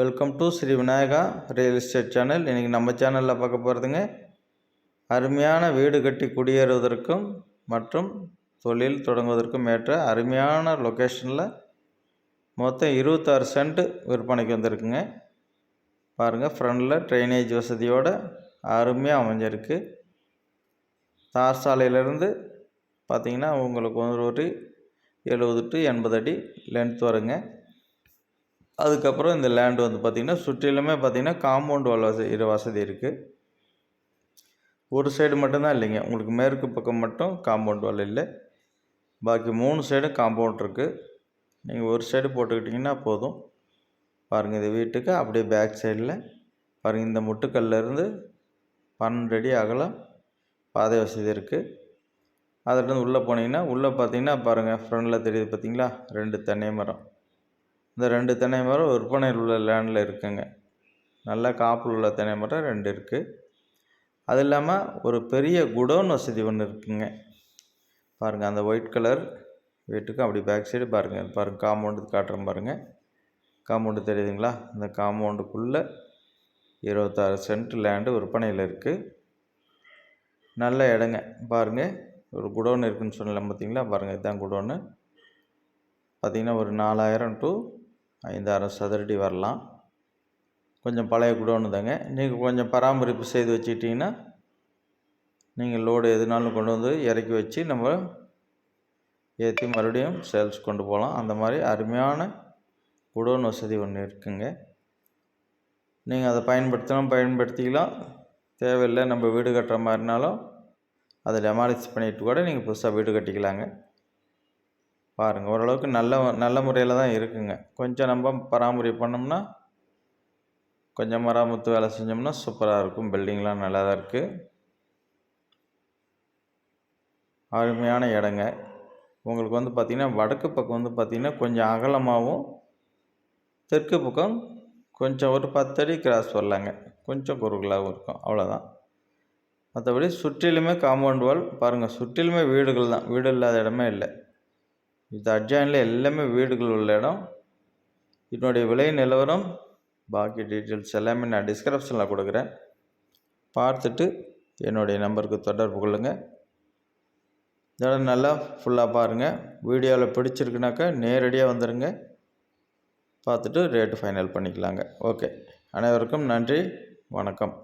Welcome to Sri Vinayaka real estate channel இன்றைக்கி நம்ம சேனலில் பார்க்க போகிறதுங்க அருமையான வீடு கட்டி குடியேறுவதற்கும் மற்றும் தொழில் தொடங்குவதற்கும் ஏற்ற அருமையான லொக்கேஷனில் மொத்தம் இருபத்தாறு சென்ட் விற்பனைக்கு வந்திருக்குங்க. பாருங்கள் ஃப்ரண்டில் ட்ரைனேஜ் வசதியோடு அருமையாக அமைஞ்சிருக்கு. தார் சாலையிலேருந்து பார்த்திங்கன்னா உங்களுக்கு ஒரு எழுபது டு எண்பது அடி லென்த் வருங்க. அதுக்கப்புறம் இந்த லேண்டு வந்து பார்த்திங்கன்னா சுற்றிலுமே பார்த்திங்கன்னா காம்பவுண்ட் வால் வசதி வசதி இருக்குது ஒரு சைடு மட்டும்தான் இல்லைங்க. உங்களுக்கு மேற்கு பக்கம் மட்டும் காம்பவுண்ட் வால் இல்லை. பாக்கி மூணு சைடும் காம்பவுண்ட் இருக்குது நீங்கள் ஒரு சைடு போட்டுக்கிட்டிங்கன்னா போதும். பாருங்கள் இந்த வீட்டுக்கு அப்படியே பேக் சைடில் பாருங்கள் இந்த முட்டுக்கல்லேருந்து பன்னெண்டு அடி அகலம் பாதை வசதி இருக்குது அதிலிருந்து உள்ளே போனீங்கன்னா உள்ளே பார்த்தீங்கன்னா பாருங்கள் ஃப்ரண்டில் தெரியுது பார்த்தீங்களா? ரெண்டு தென்னை மரம். இந்த ரெண்டு தென்னை மரம் விற்பனையில் உள்ள லேண்டில் இருக்குங்க. நல்ல காப்பில் உள்ள தென்னை மரம் ரெண்டு இருக்குது அது இல்லாமல் ஒரு பெரிய குடோன் வசதி ஒன்று இருக்குங்க. பாருங்கள் அந்த ஒயிட் கலர் வீட்டுக்கும் அப்படி பேக் சைடு பாருங்கள் பாருங்கள் காம்பவுண்டு காட்டுறேன் பாருங்கள் காம்பவுண்டு தெரியுதுங்களா? இந்த காம்பவுண்டுக்குள்ளே இருபத்தாறு சென்ட் லேண்டு விற்பனையில் இருக்குது நல்ல இடங்க. பாருங்கள் ஒரு குடோன் இருக்குதுன்னு சொன்னல பார்த்தீங்களா பாருங்கள் இதுதான் குடோனு. பார்த்திங்கன்னா ஒரு நாலாயிரம் டு ஐந்தாயிரம் சதுரடி வரலாம். கொஞ்சம் பழைய குடோனு தாங்க நீங்கள் கொஞ்சம் பராமரிப்பு செய்து வச்சுக்கிட்டிங்கன்னா நீங்கள் லோடு எதுனாலும் கொண்டு வந்து இறக்கி வச்சு நம்ம ஏற்றி மறுபடியும் சேல்ஸ் கொண்டு போகலாம். அந்த மாதிரி அருமையான குடோன் வசதி ஒன்று இருக்குங்க. நீங்கள் அதை பயன்படுத்தணும் பயன்படுத்திக்கலாம். தேவையில்லை நம்ம வீடு கட்டுற மாதிரினாலும் அதை டெமாலிஸ் பண்ணிவிட்டு கூட நீங்கள் புதுசாக வீடு கட்டிக்கலாங்க. பாருங்கள் ஓரளவுக்கு நல்ல நல்ல முறையில் தான் இருக்குங்க. கொஞ்சம் நம்ம பராமரிப்பு பண்ணோம்னா கொஞ்சம் மராமத்து வேலை செஞ்சோம்னா சூப்பராக இருக்கும். பில்டிங்லாம் நல்லா தான் இருக்குது அருமையான இடங்க. உங்களுக்கு வந்து பார்த்திங்கன்னா வடக்கு பக்கம் வந்து பார்த்திங்கன்னா கொஞ்சம் அகலமாகவும் தெற்கு பக்கம் கொஞ்சம் ஒரு பத்தடி கிராஸ் வரலாங்க. கொஞ்சம் குறுகலாகவும் இருக்கும் அவ்வளோதான் மற்றபடி சுற்றிலுமே காம்பவுண்ட் வால் பாருங்கள் சுற்றிலுமே வீடுகள் தான். வீடு இல்லாத இடமே இல்லை. இது அட்ஜாயினில் எல்லாமே வீடுகள் உள்ள இடம். இதனுடைய விலை நிலவரம் பாக்கி டீட்டெயில்ஸ் எல்லாமே நான் டிஸ்கிரிப்ஷனில் கொடுக்குறேன். பார்த்துட்டு என்னுடைய நம்பருக்கு தொடர்பு கொள்ளுங்கள் இதோட நல்லா ஃபுல்லாக பாருங்கள் வீடியோவில் பிடிச்சிருக்குனாக்கா நேரடியாக வந்துடுங்க பார்த்துட்டு ரேட்டு ஃபைனல் பண்ணிக்கலாங்க. ஓகே அனைவருக்கும் நன்றி. வணக்கம்.